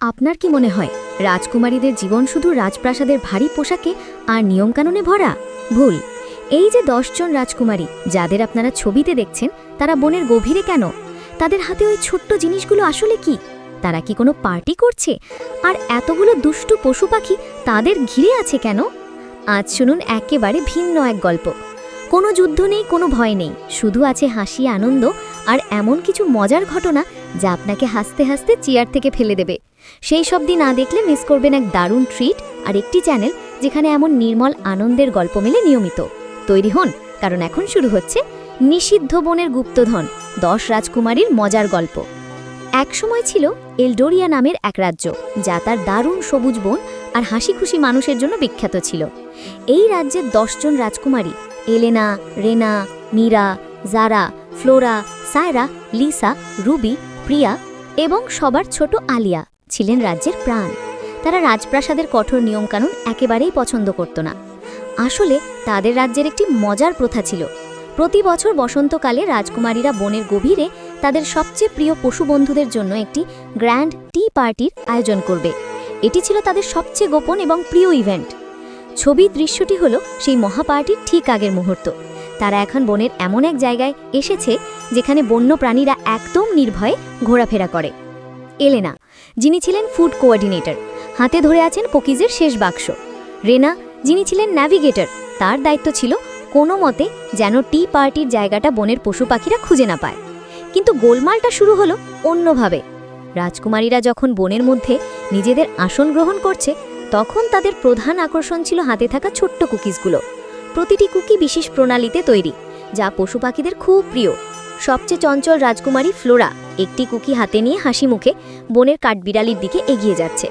আপনার কি মনে হয়, রাজকুমারীদের জীবন শুধু রাজপ্রাসাদের ভারী পোশাকে আর নিয়মকানুনে ভরা? ভুল। এই যে দশজন রাজকুমারী, যাদের আপনারা ছবিতে দেখছেন, তারা বনের গভীরে কেন? তাদের হাতে ওই ছোট্ট জিনিসগুলো আসলে কি? তারা কি কোনো পার্টি করছে? আর এতগুলো দুষ্টু পশু পাখি তাদের ঘিরে আছে কেন? আজ শুনুন একেবারে ভিন্ন এক গল্প। কোনো যুদ্ধ নেই, কোনো ভয় নেই। শুধু আছে হাসি, আনন্দ আর এমন কিছু মজার ঘটনা যা আপনাকে হাসতে হাসতে চেয়ার থেকে ফেলে দেবে। সেই সব দিন না দেখলে মিস করবেন এক দারুণ ট্রিট আর একটি চ্যানেল যেখানে এমন নির্মল আনন্দের গল্প মেলে নিয়মিত। তৈরি হন, কারণ এখন শুরু হচ্ছে নিষিদ্ধ বনের গুপ্তধন, দশ রাজকুমারীর মজার গল্প। একসময় ছিল এলডোরিয়া নামের এক রাজ্য, যা তার দারুণ সবুজ বন আর হাসি খুশি মানুষের জন্য বিখ্যাত ছিল। এই রাজ্যের দশজন রাজকুমারী, Elena, Rena, Meera, Zara, Flora Saira, Lisa, Ruby, Priya এবং সবার ছোট আলিয়া ছিলেন রাজ্যের প্রাণ। তারা রাজপ্রাসাদের কঠোর নিয়মকানুন একেবারেই পছন্দ করত না। আসলে তাদের রাজ্যের একটি মজার প্রথা ছিল। প্রতি বছর বসন্তকালে রাজকুমারীরা বনের গভীরে তাদের সবচেয়ে প্রিয় পশু বন্ধুদের জন্য একটি গ্র্যান্ড টি পার্টির আয়োজন করবে। এটি ছিল তাদের সবচেয়ে গোপন এবং প্রিয় ইভেন্ট। ছবি দৃশ্যটি হল সেই মহাপার্টির ঠিক আগের মুহূর্ত। তারা এখন বনের এমন এক জায়গায় এসেছে যেখানে বন্য প্রাণীরা একদম নির্ভয়ে ঘোরাফেরা করে। এলেনা, যিনি ছিলেন ফুড কোঅর্ডিনেটর, হাতে ধরে আছেন কুকিজের শেষ বাক্স। রেনা, যিনি ছিলেন ন্যাভিগেটর, তার দায়িত্ব ছিল কোনো মতে যেন টি পার্টির জায়গাটা বনের পশু পাখিরা খুঁজে না পায়। কিন্তু গোলমালটা শুরু হলো অন্যভাবে। রাজকুমারীরা যখন বনের মধ্যে নিজেদের আসন গ্রহণ করছে, তখন তাদের প্রধান আকর্ষণ ছিল হাতে থাকা ছোট্ট কুকিজগুলো। প্রতিটি কুকি বিশেষ প্রণালীতে তৈরি, যা পশু পাখিদের খুব প্রিয়। সবচেয়ে চঞ্চল রাজকুমারী ফ্লোরা একটি কুকি হাতে নিয়ে হাসি মুখে বনের কাঠবিড়ালির দিকে এগিয়ে যাচ্ছে।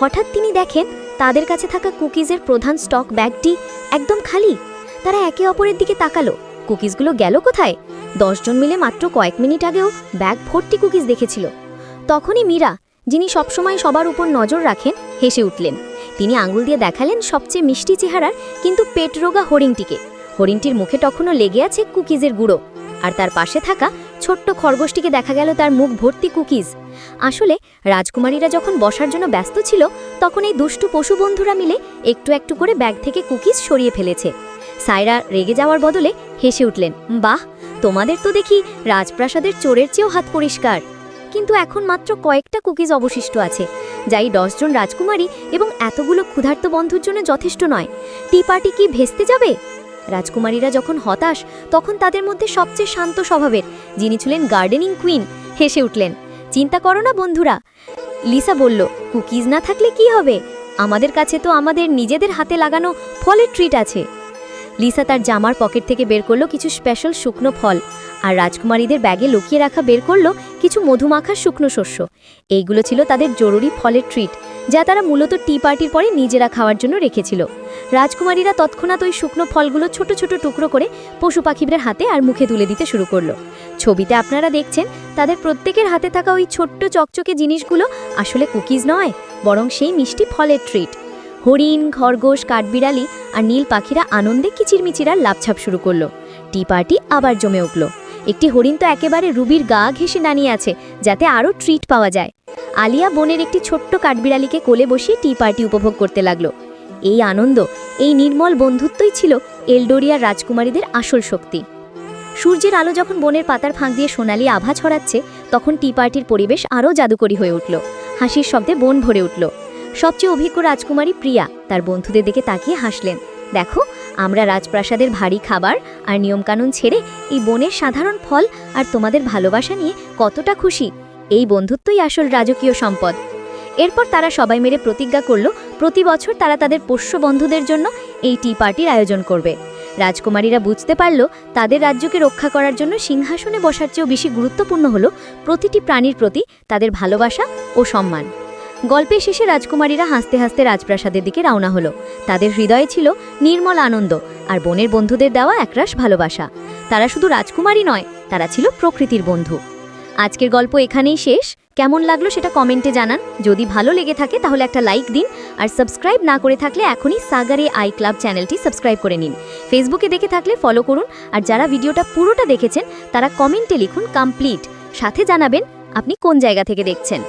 হঠাৎ তিনি দেখেন, তাদের কাছে থাকা কুকিজের প্রধান স্টক ব্যাগটি একদম খালি। তারা একে অপরের দিকে তাকালো। কুকিজগুলো গেল কোথায়? দশজন মিলে মাত্র কয়েক মিনিট আগেও ব্যাগ ভর্তি কুকিজ দেখেছিল। তখনই মীরা, যিনি সবসময় সবার উপর নজর রাখেন, হেসে উঠলেন। তিনি আঙুল দিয়ে দেখালেন সবচেয়ে মিষ্টি চেহারার, কিন্তু পেটরোগা হরিণটিকে। হরিণটির মুখে তখনও লেগে আছে কুকিজের গুঁড়ো, আর তার পাশে থাকা ছোট্ট খরগোশটিকে দেখা গেল তার মুখ ভর্তি কুকিজ। আসলে, রাজকুমারীরা যখন বসার জন্য ব্যস্ত ছিল, তখন এই দুষ্টু পশু বন্ধুরা মিলে একটু একটু করে ব্যাগ থেকে কুকিজ সরিয়ে ফেলেছে। সায়রা রেগে যাওয়ার বদলে হেসে উঠলেন, বাহ, তোমাদের তো দেখি রাজপ্রাসাদের চোরের চেয়েও হাত পরিষ্কার। কিন্তু এখন মাত্র কয়েকটা কুকিজ অবশিষ্ট আছে যাই দশজন রাজকুমারী এবং এতগুলো ক্ষুধার্ত বন্ধুর জন্য যথেষ্ট নয়। টি পার্টি কি ভেস্তে যাবে? রাজকুমারীরা যখন হতাশ, তখন তাদের মধ্যে সবচেয়ে শান্ত স্বভাবের, যিনি ছিলেন গার্ডেনিং কুইন, হেসে উঠলেন। চিন্তা করো না, বন্ধুরা। লিসা বলল, কুকিজ না থাকলে কি হবে? আমাদের কাছে তো আমাদের নিজেদের হাতে লাগানো ফলের ট্রিট আছে। লিসা তার জামার পকেট থেকে বের করল কিছু স্পেশাল শুকনো ফল আর রাজকুমারীদের ব্যাগে লুকিয়ে রাখা বের করল কিছু মধুমাখা শুকনো শস্য। এইগুলো ছিল তাদের জরুরি ফলের ট্রিট যা তারা মূলত টি পার্টির পরে নিজেরা খাওয়ার জন্য রেখেছিল। রাজকুমারীরা তৎক্ষণাৎ ওই শুকনো ফলগুলো ছোট ছোট টুকরো করে পশু পাখিদের হাতে আর মুখে তুলে দিতে শুরু করল। ছবিতে আপনারা দেখছেন, তাদের প্রত্যেকের হাতে থাকা ওই ছোট্ট চকচকে জিনিসগুলো আসলে কুকিজ নয়, বরং সেই মিষ্টি ফলের ট্রিট হরিণ, খরগোশ, কাঠবিড়ালি আর নীল পাখিরা আনন্দে কিচিরমিচিরার লাভছাপ শুরু করল। টি পার্টি আবার জমে উঠল। একটি হরিণ তো একেবারে রুবির গা ঘেঁষে দাঁড়িয়ে আছে, যাতে আরও ট্রিট পাওয়া যায়। আলিয়া বনের একটি ছোট্ট কাঠবিড়ালিকে কোলে বসিয়ে টি পার্টি উপভোগ করতে লাগল। এই আনন্দ, এই নির্মল বন্ধুত্বই ছিল এলডোরিয়ার রাজকুমারীদের আসল শক্তি। সূর্যের আলো যখন বনের পাতার ফাঁক দিয়ে সোনালি আভা ছড়াচ্ছে, তখন টি পার্টির পরিবেশ আরও জাদুকরী হয়ে উঠল। হাসির শব্দে বন ভরে উঠল। সবচেয়ে অভিজ্ঞ রাজকুমারী প্রিয়া। তার বন্ধুদের দিকে তাকিয়ে হাসলেন। দেখো, আমরা রাজপ্রাসাদের ভারী খাবার আর নিয়মকানুন ছেড়ে এই বনের সাধারণ ফল আর তোমাদের ভালোবাসা নিয়ে কতটা খুশি। এই বন্ধুত্বই আসল রাজকীয় সম্পদ। এরপর তারা সবাই মিলে প্রতিজ্ঞা করল, প্রতি বছর তারা তাদের পোষ্য বন্ধুদের জন্য এই টি পার্টির আয়োজন করবে। রাজকুমারীরা বুঝতে পারল, তাদের রাজ্যকে রক্ষা করার জন্য সিংহাসনে বসার চেয়েও বেশি গুরুত্বপূর্ণ হল প্রতিটি প্রাণীর প্রতি তাদের ভালোবাসা ও সম্মান। গল্পের শেষে রাজকুমারীরা হাসতে হাসতে রাজপ্রাসাদের দিকে রওনা হলো। তাদের হৃদয়ে ছিল নির্মল আনন্দ আর বনের বন্ধুদের দেওয়া একরাশ ভালোবাসা। তারা শুধু রাজকুমারী নয়, তারা ছিল প্রকৃতির বন্ধু। আজকের গল্প এখানেই শেষ। কেমন লাগল সেটা কমেন্টে জানান। যদি ভালো লেগে থাকে তাহলে একটা লাইক দিন আর সাবস্ক্রাইব না করে থাকলে এখনই সাগারে আই ক্লাব চ্যানেলটি সাবস্ক্রাইব করে নিন। ফেসবুকে দেখে থাকলে ফলো করুন আর যারা ভিডিওটা পুরোটা দেখেছেন তারা কমেন্টে লিখুন কমপ্লিট। সাথে জানাবেন আপনি কোন জায়গা থেকে দেখছেন।